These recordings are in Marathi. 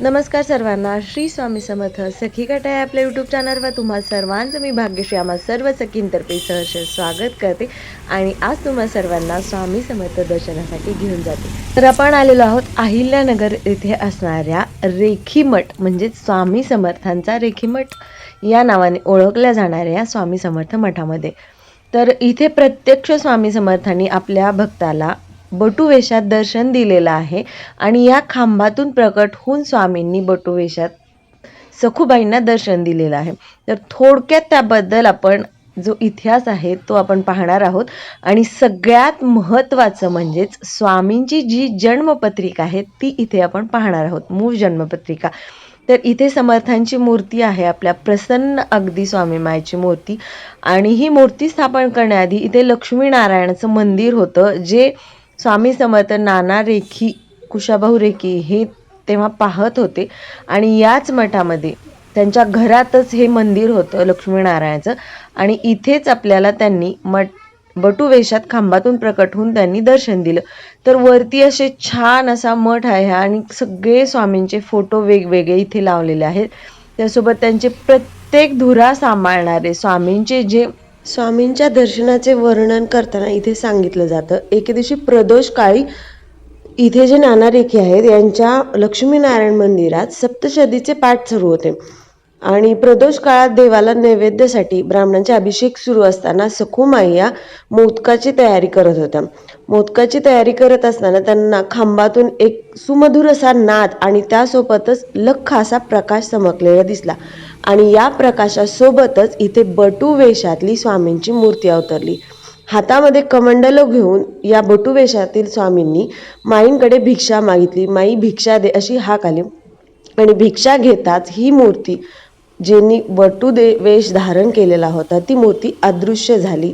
नमस्कार सर्वांना श्री स्वामी समर्थ सखी कटा आपल्या यूट्यूब चॅनलवर तुम्हा सर्वांचं मी भाग्यश्री आम्हा सर्व सखींतर्फे सहर्ष स्वागत करते आणि आज तुम्हा सर्वांना स्वामी समर्थ दर्शनासाठी घेऊन जाते. तर आपण आलेलो आहोत अहिल्यानगर येथे असणाऱ्या रेखीमठ म्हणजेच स्वामी समर्थांचा रेखीमठ. या नावाने ओळखल्या जाणाऱ्या स्वामी समर्थ मठामध्ये. तर इथे प्रत्यक्ष स्वामी समर्थांनी आपल्या भक्ताला बटुवेशात दर्शन दिलेलं आहे आणि या खांबातून प्रकट होऊन स्वामींनी बटुवेशात सखूबाईंना दर्शन दिलेलं आहे. तर थोडक्यात त्याबद्दल आपण जो इतिहास आहे तो आपण पाहणार आहोत. आणि सगळ्यात महत्त्वाचं म्हणजेच स्वामींची जी जन्मपत्रिका आहे ती इथे आपण पाहणार आहोत. मूळ जन्मपत्रिका. तर इथे समर्थांची मूर्ती आहे आपल्या प्रसन्न अगदी स्वामी मायची मूर्ती. आणि ही मूर्ती स्थापन करण्याआधी इथे लक्ष्मीनारायणाचं मंदिर होतं जे स्वामी समर्थ नाना रेखी कुशाभाऊ रेखी हे तेव्हा पाहत होते. आणि याच मठामध्ये त्यांच्या घरातच हे मंदिर होतं लक्ष्मीनारायणाचं. आणि इथेच आपल्याला त्यांनी मठ बटुवेशात खांबातून प्रकट होऊन त्यांनी दर्शन दिलं. तर वरती असे छान असा मठ आहे आणि सगळे स्वामींचे फोटो वेगवेगळे इथे लावलेले आहेत. त्यासोबत त्यांचे प्रत्येक धुरा सांभाळणारे स्वामींचे जे स्वामींच्या दर्शनाचे वर्णन करताना इथे सांगितलं जातं. एके दिवशी प्रदोष काळी इथे जे नानारेखी आहेत यांच्या लक्ष्मीनारायण मंदिरात सप्तशतीचे पाठ सुरू होते. आणि प्रदोष काळात देवाला नैवेद्यासाठी ब्राह्मणांचे अभिषेक सुरू असताना सखूमाईया मोदकाची तयारी करत होत्या. मोदकाची तयारी करत असताना त्यांना खांबातून एक सुमधुर असा नाद आणि त्यासोबतच लख असा प्रकाश चमकलेला दिसला. आणि या प्रकाशासोबतच इथे बटू वेशातली स्वामींची मूर्ती अवतरली. हातामध्ये कमंडलो घेऊन या बटू वेशातील स्वामींनी माईंकडे भिक्षा मागितली. माई भिक्षा दे अशी हाक आली आणि भिक्षा घेताच ही मूर्ती ज्यांनी बटू दे वेश धारण केलेला होता ती मूर्ती अदृश्य झाली.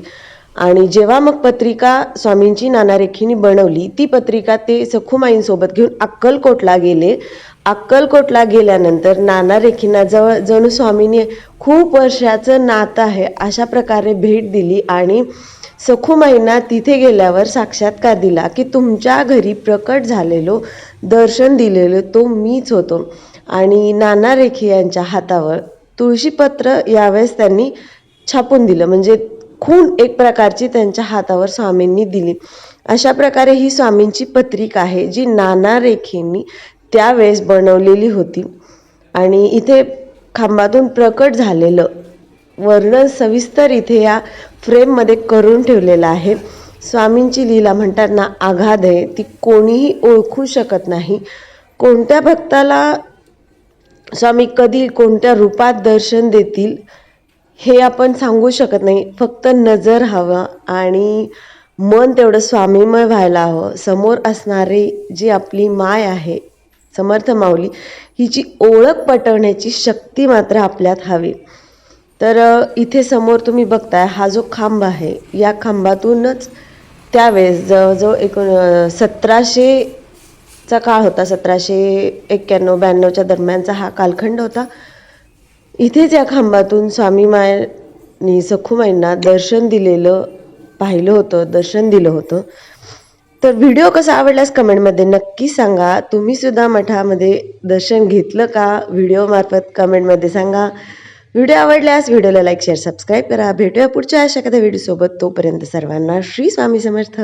आणि जेव्हा मग पत्रिका स्वामींची नानारेखीने बनवली ती पत्रिका ते सखुमाईंसोबत घेऊन अक्कलकोटला गेले. अक्कलकोटला गेल्यानंतर नाना रेखींना जवळ जणू स्वामींनी खूप वर्षाचं नातं आहे अशा प्रकारे भेट दिली आणि सखुमाईंना तिथे गेल्यावर साक्षात्कार दिला की तुमच्या घरी प्रकट झालेलो दर्शन दिलेलो तो मीच होतो. आणि नाना रेखी यांच्या हातावर तुळशीपत्र यावेळेस त्यांनी छापून दिलं. म्हणजे खून एक प्रकारची त्यांच्या हातावर स्वामींनी दिली. अशा प्रकारे ही स्वामींची पत्रिका आहे जी नाना रेखेंनी त्यावेळेस बनवलेली होती. आणि इथे खांबातून प्रकट झालेलं वर्णन सविस्तर इथे या फ्रेममध्ये करून ठेवलेलं आहे. स्वामींची लीला म्हणतात ना आहे ती कोणीही ओळखू शकत नाही. कोणत्या भक्ताला स्वामी कधी कोणत्या रूपात दर्शन देतील हे आपण सांगू शकत नाही. फक्त नजर हवा आणि मन तेवढं स्वामीमय व्हायला हवं. समोर असणारी जी आपली माय आहे समर्थ माऊली हिची ओळख पटवण्याची शक्ती मात्र आपल्यात हवी. तर इथे समोर तुम्ही बघताय हा जो खांब आहे या खांबातूनच त्यावेळेस जवळजवळ एकोण सतराशेचा काळ होता सतराशे एक्क्याण्णव ब्याण्णवच्या दरम्यानचा हा कालखंड होता. इथेच या खांबातून स्वामी मायांनी सखूमाईंना दर्शन दिलेलं पाहिलं होतं दर्शन दिलं होतं तर व्हिडिओ कसा आवडल्यास कमेंटमध्ये नक्की सांगा. तुम्ही सुद्धा मठामध्ये दर्शन घेतलं का? व्हिडिओमार्फत कमेंटमध्ये सांगा. व्हिडिओ आवडल्यास व्हिडिओला लाईक शेअर सबस्क्राईब करा. भेटूया पुढच्या अशा एखाद्या व्हिडिओसोबत तोपर्यंत सर्वांना श्री स्वामी समर्थ.